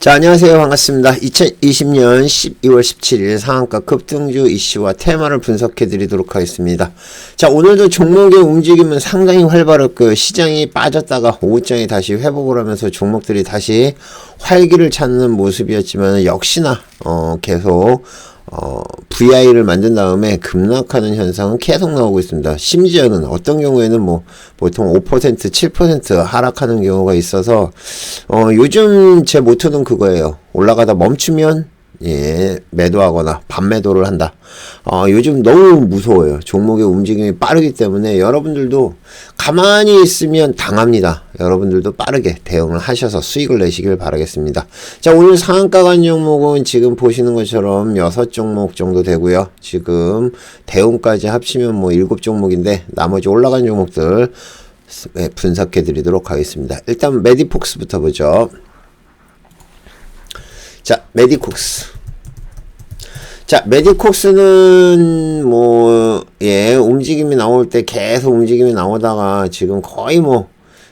자, 안녕하세요. 반갑습니다. 2020년 12월 17일 상한가 급등주 이슈와 테마를 분석해 드리도록 하겠습니다. 자, 오늘도 종목의 움직임은 상당히 활발했고요. 시장이 빠졌다가 오후장에 다시 회복을 하면서 종목들이 다시 활기를 찾는 모습이었지만 역시나 어, 계속 어, VI를 만든 다음에 급락하는 현상은 계속 나오고 있습니다. 심지어는 어떤 경우에는 뭐 보통 5% 7% 하락하는 경우가 있어서 어, 요즘 제 모토는 그거예요. 올라가다 멈추면 예, 매도하거나 반매도를 한다. 어, 요즘 너무 무서워요. 종목의 움직임이 빠르기 때문에 여러분들도 가만히 있으면 당합니다. 여러분들도 빠르게 대응을 하셔서 수익을 내시길 바라겠습니다. 자, 오늘 상한가 간 종목은 지금 보시는 것처럼 6종목 정도 되고요. 지금 대응까지 합치면 뭐 7종목인데 나머지 올라간 종목들 네, 분석해 드리도록 하겠습니다. 일단 메디폭스부터 보죠. 자, 메디콕스. 자, 메디콕스는 뭐, 예, 움직임이 나올 때 계속 움직임이 나오다가 지금 거의 뭐,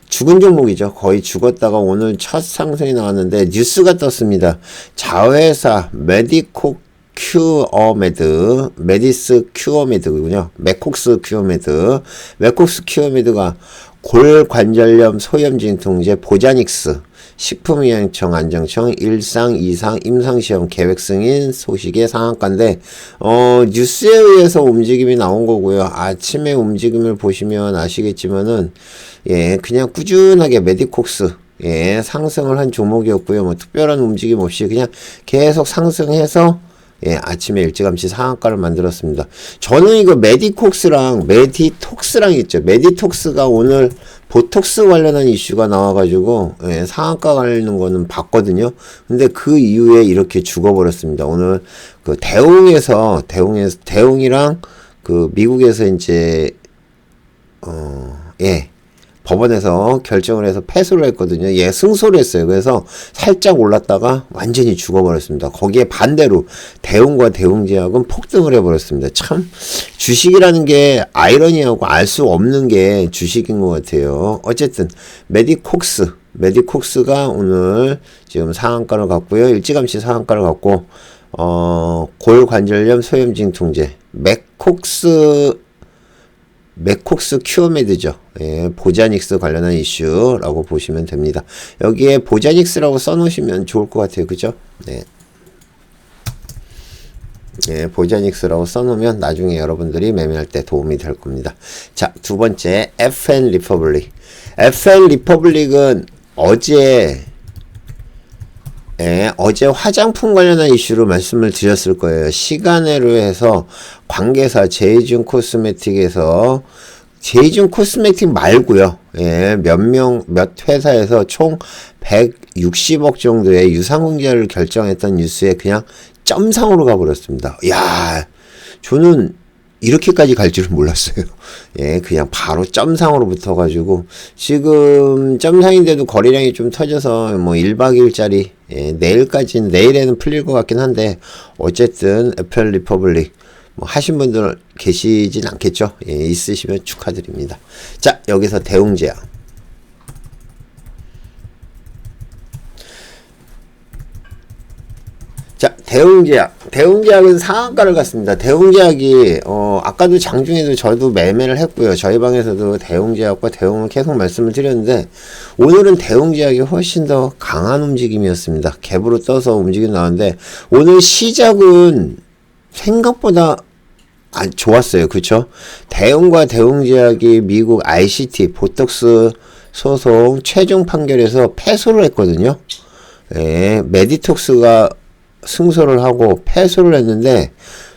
죽은 종목이죠. 거의 죽었다가 오늘 첫 상승이 나왔는데 뉴스가 떴습니다. 자회사 메디콕 큐어메드, 메디스 큐어메드군요. 메콕스 큐어메드, 메콕스 큐어메드가 골관절염 소염 진통제 보자닉스 식품의약청 안정청 일상 이상 임상시험 계획 승인 소식의 상한가인데 어 뉴스에 의해서 움직임이 나온 거고요 아침에 움직임을 보시면 아시겠지만은 예 그냥 꾸준하게 메디콕스 예 상승을 한 종목이었고요 뭐 특별한 움직임 없이 그냥 계속 상승해서 예, 아침에 일찌감치 상한가를 만들었습니다. 저는 이거 메디콕스랑 메디톡스랑 있죠. 메디톡스가 오늘 보톡스 관련한 이슈가 나와가지고 예, 상한가 가는 거는 봤거든요. 근데 그 이후에 이렇게 죽어버렸습니다. 오늘 그 대웅에서 대웅에서 대웅이랑 그 미국에서 이제 어예 법원에서 결정을 해서 패소를 했거든요. 예, 승소를 했어요. 그래서 살짝 올랐다가 완전히 죽어버렸습니다. 거기에 반대로 대웅과 대웅제약은 폭등을 해버렸습니다. 참 주식이라는 게 아이러니하고 알 수 없는 게 주식인 것 같아요. 어쨌든 메디콕스 메디콕스가 오늘 지금 상한가를 갖고요. 일찌감치 상한가를 갖고 어 골관절염 소염증 통제 맥콕스 맥콕스 큐어메드죠. 예, 보자닉스 관련한 이슈라고 보시면 됩니다. 여기에 보자닉스라고 써놓으시면 좋을 것 같아요. 그죠? 네. 예, 보자닉스라고 써놓으면 나중에 여러분들이 매매할 때 도움이 될 겁니다. 자, 두 번째, FN 리퍼블릭. FN 리퍼블릭은 어제 예, 어제 화장품 관련한 이슈로 말씀을 드렸을 거예요. 시간으로 해서 관계사 제이준 코스메틱에서 제이준 코스메틱 말고요. 예, 몇 명, 몇 회사에서 총 160억 정도의 유상공제를 결정했던 뉴스에 그냥 점상으로 가버렸습니다. 야, 저는 이렇게까지 갈 줄은 몰랐어요. 예, 그냥 바로 점상으로 붙어가지고, 지금 점상인데도 거래량이 좀 터져서 뭐 1박 2일짜리, 예, 내일까지는, 내일에는 풀릴 것 같긴 한데, 어쨌든 애플 리퍼블릭, 뭐 하신 분들 계시진 않겠죠? 예, 있으시면 축하드립니다. 자, 여기서 대웅제약. 자, 대웅제약. 대웅제약은 상한가를 갔습니다. 대웅제약이, 어, 아까도 장중에도 저도 매매를 했고요. 저희 방에서도 대웅제약과 대웅을 계속 말씀을 드렸는데, 오늘은 대웅제약이 훨씬 더 강한 움직임이었습니다. 갭으로 떠서 움직임 나왔는데, 오늘 시작은 생각보다 아, 좋았어요. 그쵸? 대웅과 대웅제약이 미국 ICT, 보톡스 소송 최종 판결에서 패소를 했거든요. 예, 메디톡스가 승소를 하고 패소를 했는데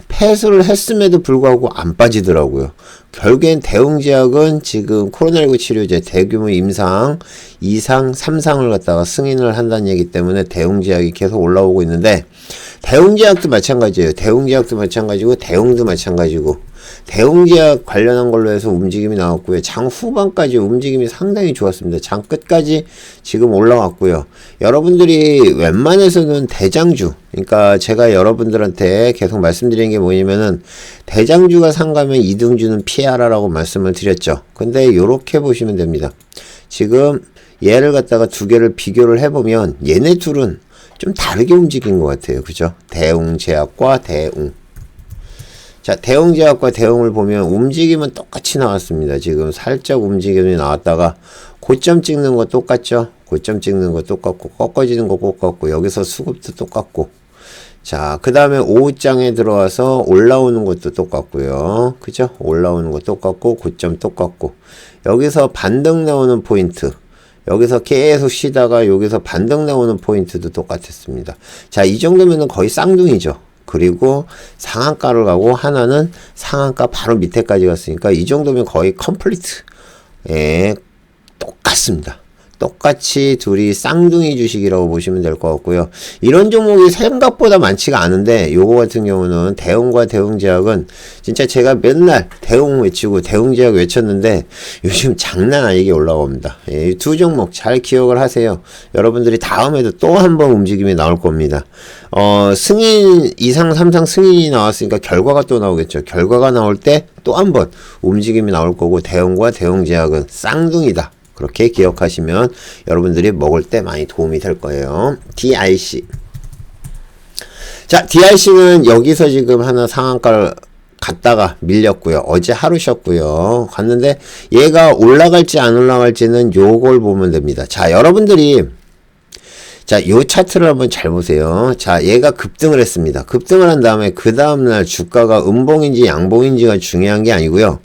패소를 했음에도 불구하고 안 빠지더라고요. 결국엔 대웅제약은 지금 코로나19 치료제 대규모 임상 2상, 3상을 갖다가 승인을 한다는 얘기 때문에 대웅제약이 계속 올라오고 있는데 대웅제약도 마찬가지예요. 대웅제약도 마찬가지고 대웅도 마찬가지고 대웅제약 관련한 걸로 해서 움직임이 나왔고요. 장 후반까지 움직임이 상당히 좋았습니다. 장 끝까지 지금 올라왔고요. 여러분들이 웬만해서는 대장주, 그러니까 제가 여러분들한테 계속 말씀드리는 게 뭐냐면은 대장주가 상가면 이등주는 피하라라고 말씀을 드렸죠. 근데 이렇게 보시면 됩니다. 지금 얘를 갖다가 두 개를 비교를 해보면 얘네 둘은 좀 다르게 움직인 것 같아요. 그죠? 대웅 제약과 대웅. 자, 대웅제약과 대웅을 보면 움직임은 똑같이 나왔습니다. 지금 살짝 움직임이 나왔다가 고점 찍는 거 똑같죠? 고점 찍는 거 똑같고 꺾어지는 거 똑같고 여기서 수급도 똑같고 자, 그 다음에 오후장에 들어와서 올라오는 것도 똑같고요. 그죠? 올라오는 거 똑같고 고점 똑같고 여기서 반등 나오는 포인트 여기서 계속 쉬다가 여기서 반등 나오는 포인트도 똑같았습니다. 자, 이 정도면은 거의 쌍둥이죠. 그리고 상한가를 가고 하나는 상한가 바로 밑에까지 갔으니까 이 정도면 거의 컴플리트. 예, 똑같습니다. 똑같이 둘이 쌍둥이 주식이라고 보시면 될 것 같고요. 이런 종목이 생각보다 많지가 않은데 요거 같은 경우는 대웅과 대웅제약은 진짜 제가 맨날 대웅 외치고 대웅제약 외쳤는데 요즘 장난 아니게 올라옵니다. 예, 두 종목 잘 기억을 하세요. 여러분들이 다음에도 또 한번 움직임이 나올 겁니다. 어, 승인 이상 삼상 승인이 나왔으니까 결과가 또 나오겠죠. 결과가 나올 때 또 한 번 움직임이 나올 거고 대웅과 대웅제약은 쌍둥이다. 그렇게 기억하시면 여러분들이 먹을 때 많이 도움이 될 거예요. DIC. 자, DIC는 여기서 지금 하나 상한가를 갔다가 밀렸고요. 어제 하루 쉬었고요. 갔는데 얘가 올라갈지 안 올라갈지는 요걸 보면 됩니다. 자, 여러분들이 자, 요 차트를 한번 잘 보세요. 자, 얘가 급등을 했습니다. 급등을 한 다음에 그 다음날 주가가 음봉인지 양봉인지가 중요한 게 아니고요.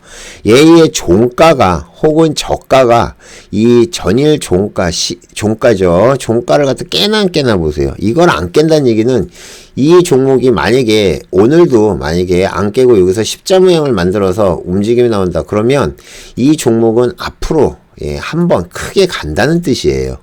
얘의 종가가 혹은 저가가 이 전일 종가 시, 종가죠. 종가를 갖다 깨나 안 깨나 보세요. 이걸 안 깬다는 얘기는 이 종목이 만약에 오늘도 만약에 안 깨고 여기서 십자 모양을 만들어서 움직임이 나온다. 그러면 이 종목은 앞으로 예, 한번 크게 간다는 뜻이에요.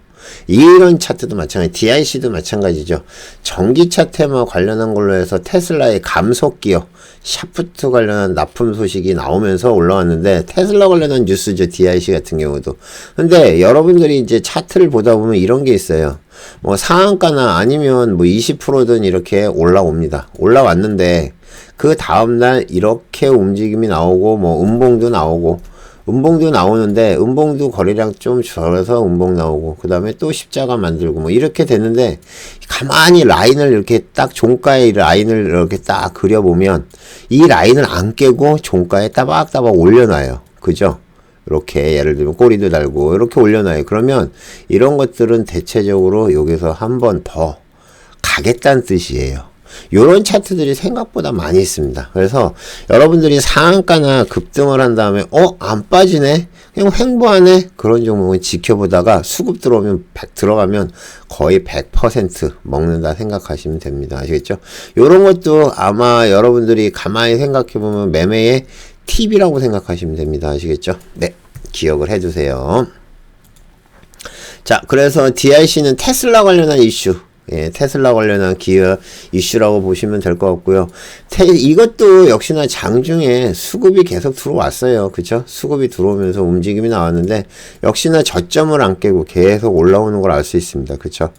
이런 차트도 마찬가지, DIC도 마찬가지죠. 전기차 테마 관련한 걸로 해서 테슬라의 감속 기어, 샤프트 관련한 납품 소식이 나오면서 올라왔는데 테슬라 관련한 뉴스죠. DIC 같은 경우도. 근데 여러분들이 이제 차트를 보다 보면 이런 게 있어요. 뭐 상한가나 아니면 뭐 20%든 이렇게 올라옵니다. 올라왔는데 그 다음날 이렇게 움직임이 나오고 뭐 음봉도 나오고 음봉도 나오는데 음봉도 거래량 좀 줄어서 음봉 나오고 그 다음에 또 십자가 만들고 뭐 이렇게 되는데 가만히 라인을 이렇게 딱 종가의 라인을 이렇게 딱 그려보면 이 라인을 안 깨고 종가에 따박따박 올려놔요. 그죠? 이렇게 예를 들면 꼬리도 달고 이렇게 올려놔요. 그러면 이런 것들은 대체적으로 여기서 한 번 더 가겠다는 뜻이에요 요런 차트들이 생각보다 많이 있습니다. 그래서 여러분들이 상한가나 급등을 한 다음에 어? 안 빠지네? 그냥 횡보하네? 그런 종목은 지켜보다가 수급 들어오면 100 들어가면 거의 100% 먹는다 생각하시면 됩니다. 아시겠죠? 요런 것도 아마 여러분들이 가만히 생각해보면 매매의 팁이라고 생각하시면 됩니다. 아시겠죠? 네. 기억을 해주세요. 자, 그래서 DIC는 테슬라 관련한 이슈. 예, 테슬라 관련한 기업 이슈라고 보시면 될 것 같고요. 테, 이것도 역시나 장중에 수급이 계속 들어왔어요. 그쵸? 수급이 들어오면서 움직임이 나왔는데, 역시나 저점을 안 깨고 계속 올라오는 걸 알 수 있습니다. 그쵸?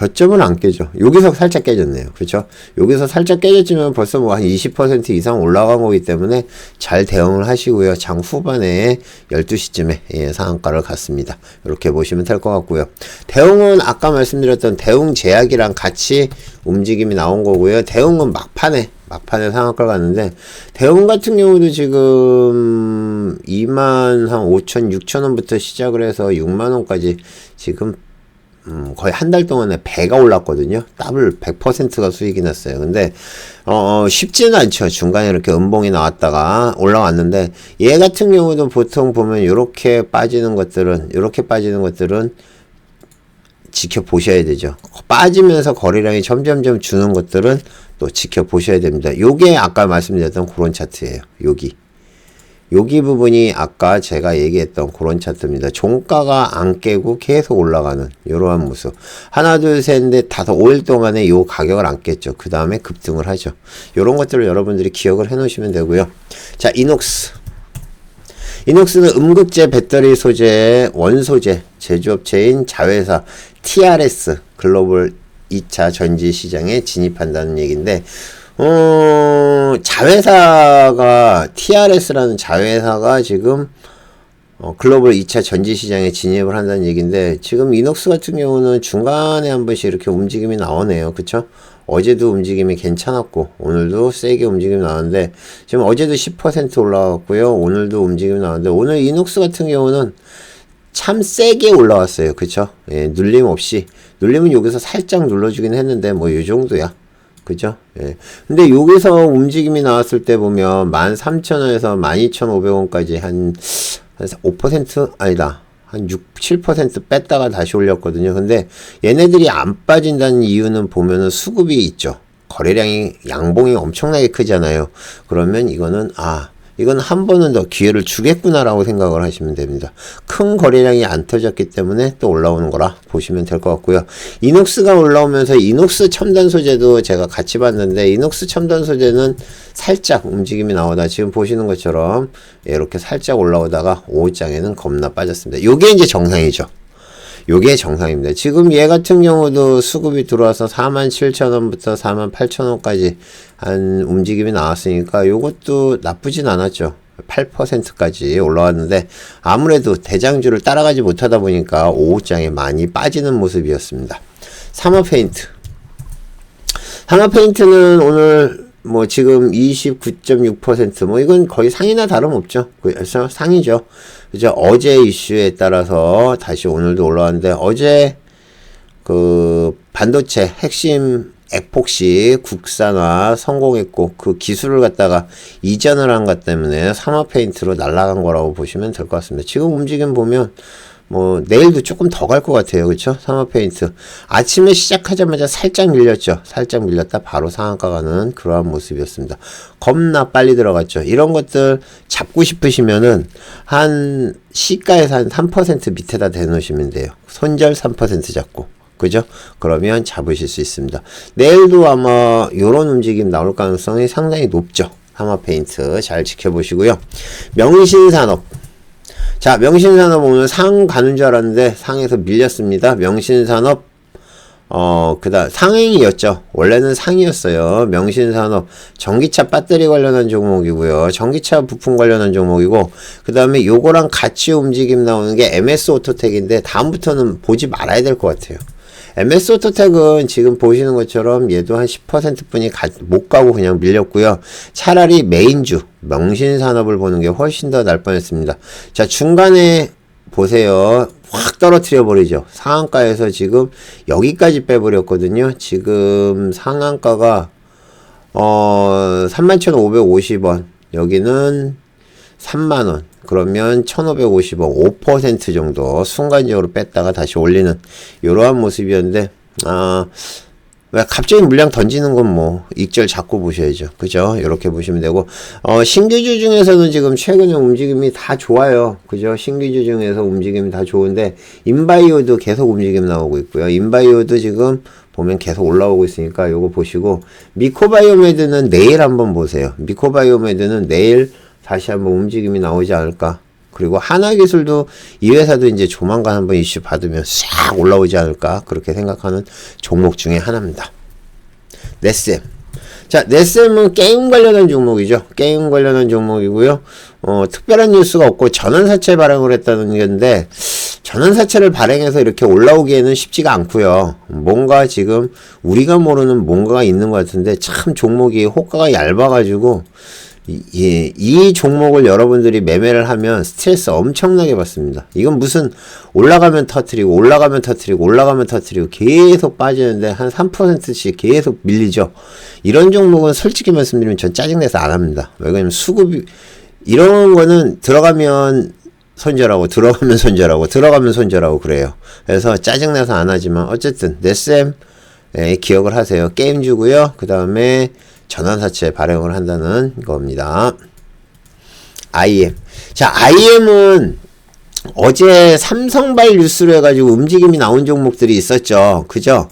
저점은 안 깨죠. 여기서 살짝 깨졌네요. 그렇죠? 여기서 살짝 깨졌지만 벌써 뭐 한 20% 이상 올라간 거기 때문에 잘 대응을 하시고요. 장 후반에 12시쯤에 예, 상한가를 갔습니다. 이렇게 보시면 될 것 같고요. 대응은 아까 말씀드렸던 대응 제약이랑 같이 움직임이 나온 거고요. 대응은 막판에 막판에 상한가를 갔는데 대웅 같은 경우도 지금 2만 한 5천 6천 원부터 시작을 해서 6만 원까지 지금 음, 거의 한 달 동안에 배가 올랐거든요. 더블 100%가 수익이 났어요. 근데, 어, 어, 쉽지는 않죠. 중간에 이렇게 음봉이 나왔다가 올라왔는데, 얘 같은 경우도 보통 보면 이렇게 빠지는 것들은, 이렇게 빠지는 것들은 지켜보셔야 되죠. 빠지면서 거래량이 점점점 주는 것들은 또 지켜보셔야 됩니다. 요게 아까 말씀드렸던 그런 차트예요. 여기. 여기 부분이 아까 제가 얘기했던 그런 차트입니다. 종가가 안 깨고 계속 올라가는 이러한 모습. 하나, 둘, 셋, 넷, 다섯, 5일 동안에 요 가격을 안 깼죠. 그 다음에 급등을 하죠. 이런 것들을 여러분들이 기억을 해 놓으시면 되고요. 자, 이녹스. 이녹스는 음극재 배터리 소재 원소재 제조업체인 자회사 TRS 글로벌 2차 전지 시장에 진입한다는 얘기인데 어, 자회사가, TRS라는 자회사가 지금, 어, 글로벌 2차 전지 시장에 진입을 한다는 얘기인데 지금 이녹스 같은 경우는 중간에 한 번씩 이렇게 움직임이 나오네요. 그쵸? 어제도 움직임이 괜찮았고 오늘도 세게 움직임이 나왔는데 지금 어제도 10% 올라갔고요. 오늘도 움직임이 나왔는데 오늘 이녹스 같은 경우는 참 세게 올라왔어요. 그쵸? 예, 눌림 없이. 눌림은 여기서 살짝 눌러주긴 했는데, 뭐, 요 정도야. 그죠? 예. 근데 여기서 움직임이 나왔을 때 보면, 13,000원에서 12,500원까지 한, 한 5%? 아니다. 한 6, 7% 뺐다가 다시 올렸거든요. 근데 얘네들이 안 빠진다는 이유는 보면은 수급이 있죠. 거래량이, 양봉이 엄청나게 크잖아요. 그러면 이거는, 아, 이건 한 번은 더 기회를 주겠구나라고 생각을 하시면 됩니다. 큰 거래량이 안 터졌기 때문에 또 올라오는 거라 보시면 될 것 같고요. 이녹스가 올라오면서 이녹스 첨단 소재도 제가 같이 봤는데 이녹스 첨단 소재는 살짝 움직임이 나오다 지금 보시는 것처럼 이렇게 살짝 올라오다가 5장에는 겁나 빠졌습니다. 요게 이제 정상이죠. 요게 정상입니다. 지금 얘 같은 경우도 수급이 들어와서 47,000원부터 48,000원까지 한 움직임이 나왔으니까 요것도 나쁘진 않았죠. 8%까지 올라왔는데 아무래도 대장주를 따라가지 못하다 보니까 오후장에 많이 빠지는 모습이었습니다. 사마 페인트. 사마 페인트는 오늘 뭐 지금 29.6%뭐 이건 거의 상이나 다름없죠. 그래서 상이죠. 그죠? 어제 이슈에 따라서 다시 오늘도 올라왔는데 어제 그 반도체 핵심 에폭시 국산화 성공했고 그 기술을 갖다가 이전을 한 것 때문에 삼화 페인트로 날아간 거라고 보시면 될 것 같습니다. 지금 움직임 보면 뭐 내일도 조금 더 갈 것 같아요. 그렇죠? 상하 페인트. 아침에 시작하자마자 살짝 밀렸죠. 살짝 밀렸다 바로 상한가 가는 그러한 모습이었습니다. 겁나 빨리 들어갔죠. 이런 것들 잡고 싶으시면은 한 시가에서 한 3% 밑에다 대놓으시면 돼요. 손절 3% 잡고. 그죠? 그러면 잡으실 수 있습니다. 내일도 아마 요런 움직임 나올 가능성이 상당히 높죠. 하마 페인트 잘 지켜보시고요. 명신산업. 자, 명신산업 오늘 상 가는 줄 알았는데 상에서 밀렸습니다. 명신산업 어, 그 다음, 상행이었죠. 원래는 상이었어요. 명신산업, 전기차 배터리 관련한 종목이고요. 전기차 부품 관련한 종목이고, 그 다음에 요거랑 같이 움직임 나오는 게 MS 오토텍인데, 다음부터는 보지 말아야 될 것 같아요. MS 오토텍은 지금 보시는 것처럼 얘도 한 10%뿐이 가, 못 가고 그냥 밀렸고요. 차라리 메인주, 명신산업을 보는 게 훨씬 더 날 뻔했습니다. 자, 중간에 보세요. 확 떨어뜨려 버리죠. 상한가에서 지금 여기까지 빼버렸거든요. 지금 상한가가 어 31,550원. 여기는 3만원. 그러면 1550원 5% 정도 순간적으로 뺐다가 다시 올리는 이러한 모습이었는데 아 갑자기 물량 던지는 건 뭐 익절 잡고 보셔야죠. 그죠? 이렇게 보시면 되고 어 신규주 중에서는 지금 최근에 움직임이 다 좋아요. 그죠? 신규주 중에서 움직임이 다 좋은데 인바이오도 계속 움직임 나오고 있고요. 인바이오도 지금 보면 계속 올라오고 있으니까 요거 보시고 미코바이오메드는 내일 한번 보세요. 미코바이오메드는 내일 다시 한번 움직임이 나오지 않을까. 그리고 하나기술도 이 회사도 이제 조만간 한번 이슈 받으면 싹 올라오지 않을까 그렇게 생각하는 종목 중에 하나입니다. 넷셈. 자, 넷셈은 게임 관련한 종목이죠. 게임 관련한 종목이고요. 어, 특별한 뉴스가 없고 전원사채 발행을 했다는 건데 전원사채를 발행해서 이렇게 올라오기에는 쉽지가 않고요. 뭔가 지금 우리가 모르는 뭔가가 있는 것 같은데 참 종목이 호가가 얇아가지고 이, 이 종목을 여러분들이 매매를 하면 스트레스 엄청나게 받습니다. 이건 무슨 올라가면 터트리고 올라가면 터트리고 올라가면 터트리고 계속 빠지는데 한 3%씩 계속 밀리죠. 이런 종목은 솔직히 말씀드리면 전 짜증내서 안 합니다. 왜냐면 수급이 이런 거는 들어가면 손절하고 들어가면 손절하고 들어가면 손절하고 그래요. 그래서 짜증내서 안 하지만 어쨌든 넷셈 기억을 하세요. 게임 주고요. 그 다음에 전환사채 발행을 한다는 겁니다. IM. 자, IM은 어제 삼성발 뉴스로 해가지고 움직임이 나온 종목들이 있었죠. 그죠?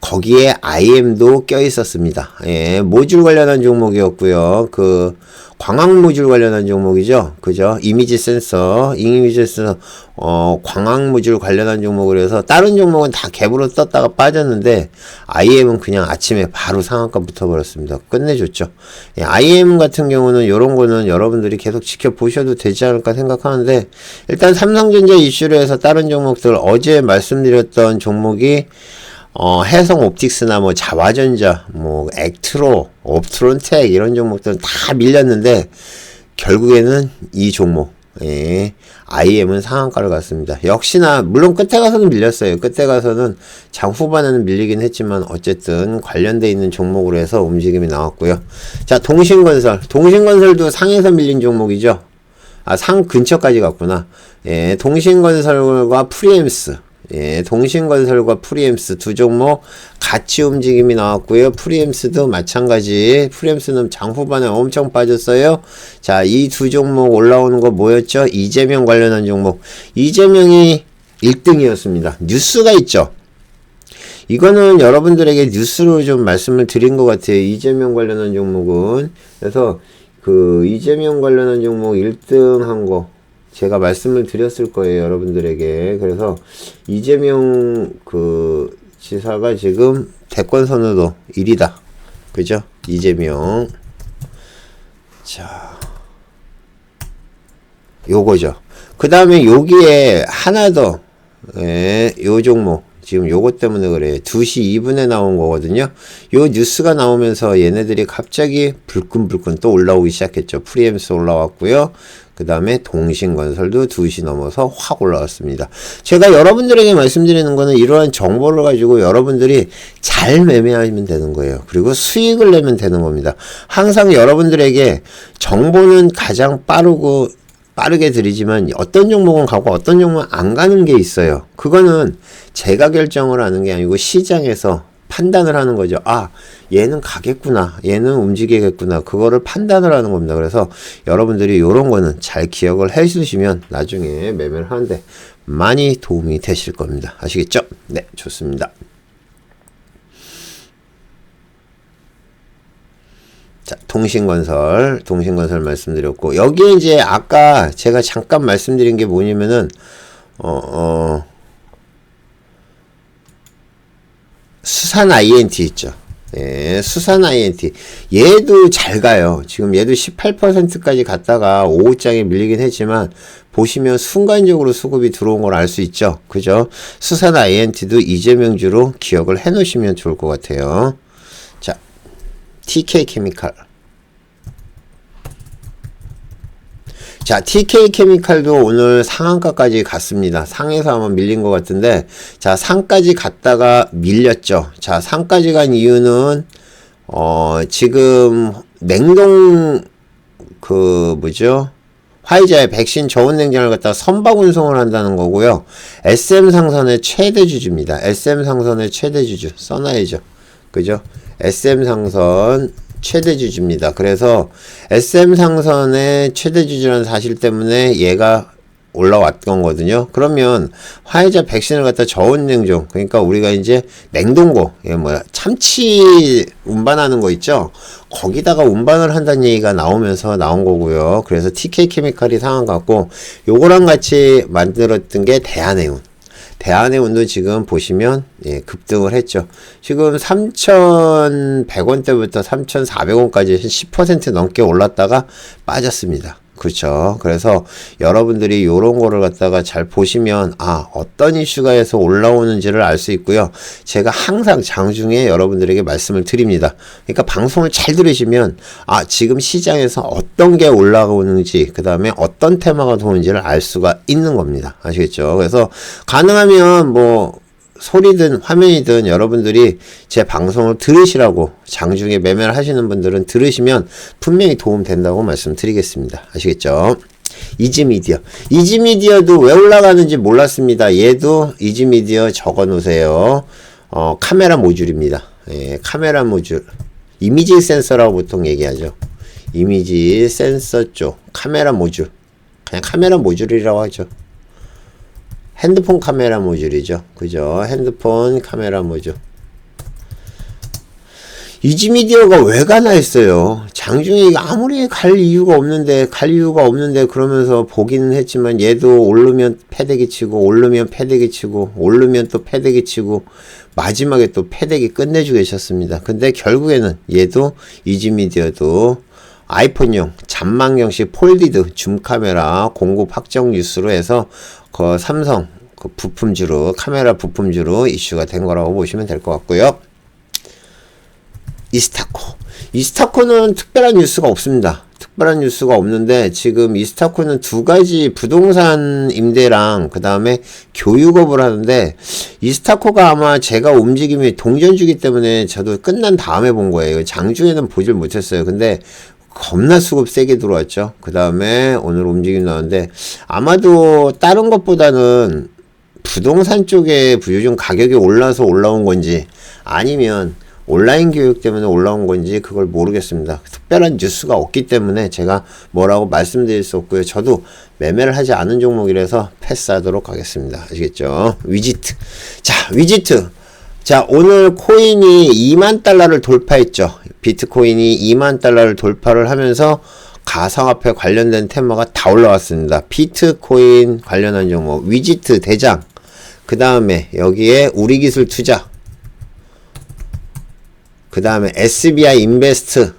거기에 IM도 껴 있었습니다. 예, 모듈 관련한 종목이었고요. 그 광학 모듈 관련한 종목이죠. 그죠? 이미지 센서, 이미지 센서, 어, 광학 모듈 관련한 종목을 해서 다른 종목은 다 갭으로 떴다가 빠졌는데 IM은 그냥 아침에 바로 상한가 붙어버렸습니다. 끝내줬죠. 예, IM 같은 경우는 이런 거는 여러분들이 계속 지켜보셔도 되지 않을까 생각하는데 일단 삼성전자 이슈로 해서 다른 종목들 어제 말씀드렸던 종목이 어, 해성 옵틱스나 뭐 자화전자, 뭐 액트로, 옵트론텍 이런 종목들은 다 밀렸는데 결국에는 이 종목 예, IM은 상한가를 갔습니다. 역시나 물론 끝에 가서는 밀렸어요. 끝에 가서는 장 후반에는 밀리긴 했지만 어쨌든 관련돼 있는 종목으로 해서 움직임이 나왔고요. 자, 동신건설. 동신건설도 상에서 밀린 종목이죠. 아, 상 근처까지 갔구나. 예, 동신건설과 프리엠스. 예, 동신건설과 프리엠스 두 종목 같이 움직임이 나왔고요. 프리엠스도 마찬가지. 프리엠스는 장 후반에 엄청 빠졌어요. 자, 이 두 종목 올라오는 거 뭐였죠? 이재명 관련한 종목. 이재명이 1등이었습니다. 뉴스가 있죠. 이거는 여러분들에게 뉴스로 좀 말씀을 드린 것 같아요. 이재명 관련한 종목은. 그래서 그 이재명 관련한 종목 1등 한 거. 제가 말씀을 드렸을 거예요, 여러분들에게. 그래서 이재명 그 지사가 지금 대권 선호도 1위다. 그죠? 이재명. 자. 요거죠. 그 다음에 여기에 하나 더, 예, 요 종목. 지금 요것 때문에 그래요. 2시 2분에 나온 거거든요. 요 뉴스가 나오면서 얘네들이 갑자기 불끈불끈 또 올라오기 시작했죠. 프리엠스 올라왔고요. 그 다음에 동신건설도 2시 넘어서 확 올라왔습니다. 제가 여러분들에게 말씀드리는 거는 이러한 정보를 가지고 여러분들이 잘 매매하면 되는 거예요. 그리고 수익을 내면 되는 겁니다. 항상 여러분들에게 정보는 가장 빠르고 빠르게 드리지만 어떤 종목은 가고 어떤 종목은 안 가는 게 있어요. 그거는 제가 결정을 하는 게 아니고 시장에서 판단을 하는 거죠. 아, 얘는 가겠구나. 얘는 움직이겠구나. 그거를 판단을 하는 겁니다. 그래서 여러분들이 이런 거는 잘 기억을 해 주시면 나중에 매매를 하는데 많이 도움이 되실 겁니다. 아시겠죠? 네, 좋습니다. 자, 동신건설, 동신건설 말씀드렸고, 여기에 이제 아까 제가 잠깐 말씀드린 게 뭐냐면은, 어, 어, 수산 INT 있죠. 예, 수산 INT. 얘도 잘 가요. 지금 얘도 18%까지 갔다가 5장에 밀리긴 했지만, 보시면 순간적으로 수급이 들어온 걸 알 수 있죠. 그죠? 수산 INT도 이재명주로 기억을 해 놓으시면 좋을 것 같아요. 자, TK 케미칼. 자, TK 케미칼도 오늘 상한가까지 갔습니다. 상에서 아마 밀린 것 같은데, 자, 상까지 갔다가 밀렸죠. 자, 상까지 간 이유는, 어, 지금 냉동, 그, 뭐죠? 화이자의 백신 저온 냉장을 갖다 선박 운송을 한다는 거고요. SM 상선의 최대 주주입니다. SM 상선의 최대 주주 써놔야죠. 그죠? SM 상선 최대 주주입니다. 그래서 SM 상선의 최대 주주라는 사실 때문에 얘가 올라왔던 거거든요. 그러면 화이자 백신을 갖다 저온 냉동, 그러니까 우리가 이제 냉동고, 예, 뭐야, 참치 운반하는 거 있죠? 거기다가 운반을 한다는 얘기가 나오면서 나온 거고요. 그래서 TK 케미칼이 상한 것 같고, 요거랑 같이 만들었던 게 대한해운. 대한해운도 지금 보시면 예, 급등을 했죠. 지금 3,100원대부터 3,400원까지 10% 넘게 올랐다가 빠졌습니다. 그렇죠. 그래서 여러분들이 요런 거를 갖다가 잘 보시면 아 어떤 이슈가 해서 올라오는지를 알 수 있고요. 제가 항상 장중에 여러분들에게 말씀을 드립니다. 그러니까 방송을 잘 들으시면 아 지금 시장에서 어떤 게 올라오는지 그 다음에 어떤 테마가 도는지를 알 수가 있는 겁니다. 아시겠죠? 그래서 가능하면 뭐 소리든 화면이든 여러분들이 제 방송을 들으시라고 장중에 매매를 하시는 분들은 들으시면 분명히 도움 된다고 말씀드리겠습니다. 아시겠죠? 이지미디어. 이지미디어도 왜 올라가는지 몰랐습니다. 얘도 이지미디어 적어 놓으세요. 어, 카메라 모듈입니다. 예, 카메라 모듈. 이미지 센서라고 보통 얘기하죠. 이미지 센서 쪽. 카메라 모듈. 그냥 카메라 모듈이라고 하죠. 핸드폰 카메라 모듈이죠. 그죠? 핸드폰 카메라 모듈. 이지미디어가 왜 가나 했어요. 장중에 아무리 갈 이유가 없는데, 갈 이유가 없는데, 그러면서 보기는 했지만, 얘도 오르면 패대기 치고, 오르면 패대기 치고, 오르면 또 패대기 치고, 마지막에 또 패대기 끝내주고 계셨습니다. 근데 결국에는 얘도 이지미디어도 아이폰용 잔망형식 폴디드 줌 카메라 공급 확정 뉴스로 해서 그 삼성 그 부품주로 카메라 부품주로 이슈가 된 거라고 보시면 될 것 같고요. 이스타코. 이스타코는 특별한 뉴스가 없습니다. 특별한 뉴스가 없는데 지금 이스타코는 두 가지 부동산 임대랑 그 다음에 교육업을 하는데 이스타코가 아마 제가 움직임이 동전주기 때문에 저도 끝난 다음에 본 거예요. 장중에는 보질 못했어요. 근데 겁나 수급 세게 들어왔죠. 그 다음에 오늘 움직임 나왔는데 아마도 다른 것보다는 부동산 쪽에 요즘 가격이 올라서 올라온 건지 아니면 온라인 교육 때문에 올라온 건지 그걸 모르겠습니다. 특별한 뉴스가 없기 때문에 제가 뭐라고 말씀드릴 수 없고요. 저도 매매를 하지 않은 종목이라서 패스하도록 하겠습니다. 아시겠죠? 위지트. 자, 위지트. 자, 오늘 코인이 2만 달러를 돌파했죠. 비트코인이 2만 달러를 돌파를 하면서 가상화폐 관련된 테마가 다 올라왔습니다. 비트코인 관련한 종목, 위지트 대장, 그 다음에 여기에 우리 기술 투자, 그 다음에 SBI 인베스트,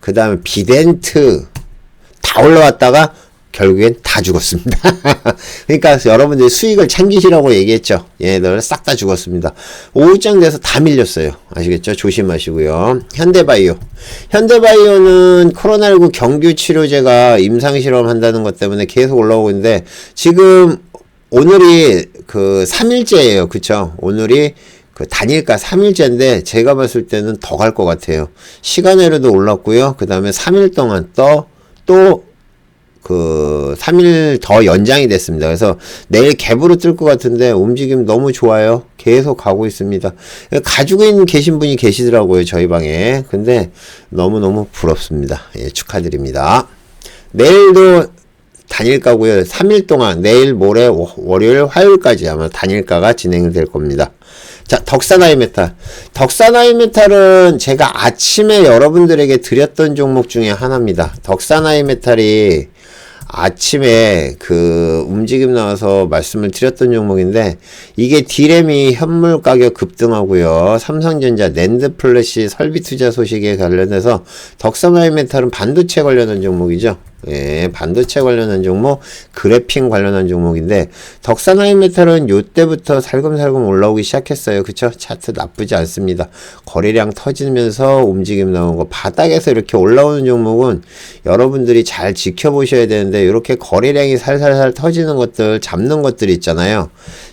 그 다음에 비덴트 다 올라왔다가 결국엔 다 죽었습니다. 그러니까 여러분들이 수익을 챙기시라고 얘기했죠. 얘네들 싹 다 죽었습니다. 오후장 돼서 다 밀렸어요. 아시겠죠? 조심하시고요. 현대바이오. 현대바이오는 코로나19 경규 치료제가 임상실험 한다는 것 때문에 계속 올라오고 있는데 지금 오늘이 그 3일째예요. 그쵸? 오늘이 그 단일가 3일째인데 제가 봤을 때는 더 갈 것 같아요. 시간으로도 올랐고요. 그 다음에 3일 동안 또, 또, 그, 3일 더 연장이 됐습니다. 그래서 내일 갭으로 뜰 것 같은데 움직임 너무 좋아요. 계속 가고 있습니다. 가지고 있는 계신 분이 계시더라고요. 저희 방에. 근데 너무너무 부럽습니다. 예, 축하드립니다. 내일도 단일가고요. 3일 동안 내일 모레 월요일 화요일까지 아마 단일가가 진행될 겁니다. 자, 덕산아이메탈. 덕산아이메탈은 제가 아침에 여러분들에게 드렸던 종목 중에 하나입니다. 덕산아이메탈이 아침에 그 움직임 나와서 말씀을 드렸던 종목인데 이게 디램이 현물 가격 급등하고요. 삼성전자 랜드 플래시 설비 투자 소식에 관련해서 덕산아이메탈은 반도체 관련한 종목이죠. 예, 반도체 관련한 종목, 그래핑 관련한 종목인데 덕산하이메탈은 요때부터 살금살금 올라오기 시작했어요. 그쵸? 차트 나쁘지 않습니다. 거래량 터지면서 움직임 나온 거 바닥에서 이렇게 올라오는 종목은 여러분들이 잘 지켜보셔야 되는데 이렇게 거래량이 살살살 터지는 것들 잡는 것들 있잖아요.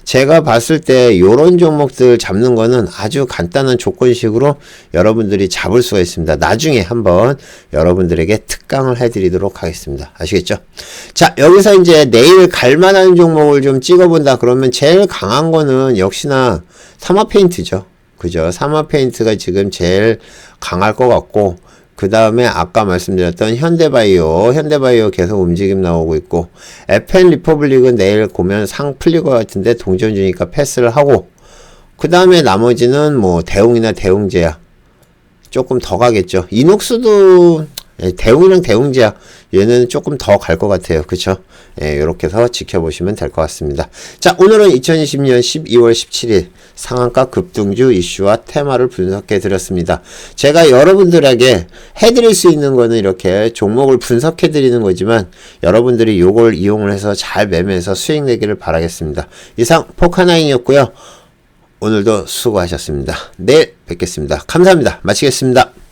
제가 봤을 때 요런 종목들 잡는 거는 아주 간단한 조건식으로 여러분들이 잡을 수가 있습니다. 나중에 한번 여러분들에게 특강을 해드리도록 하겠습니다. 아시겠죠? 자, 여기서 이제 내일 갈만한 종목을 좀 찍어본다 그러면 제일 강한 거는 역시나 사마 페인트죠. 그죠? 사마 페인트가 지금 제일 강할 것 같고, 그 다음에 아까 말씀드렸던 현대바이오, 현대바이오 계속 움직임 나오고 있고, FN 리퍼블릭은 내일 보면 상 풀릴 것 같은데 동전 주니까 패스를 하고, 그 다음에 나머지는 뭐 대웅이나 대웅제약 조금 더 가겠죠. 이녹스도 예, 대웅이랑 대웅제약 얘는 조금 더 갈 것 같아요. 그쵸? 예, 이렇게 해서 지켜보시면 될 것 같습니다. 자, 오늘은 2020년 12월 17일 상한가 급등주 이슈와 테마를 분석해 드렸습니다. 제가 여러분들에게 해드릴 수 있는 거는 이렇게 종목을 분석해 드리는 거지만 여러분들이 요걸 이용을 해서 잘 매매해서 수익 내기를 바라겠습니다. 이상 포카나인이었고요. 오늘도 수고하셨습니다. 내일 뵙겠습니다. 감사합니다. 마치겠습니다.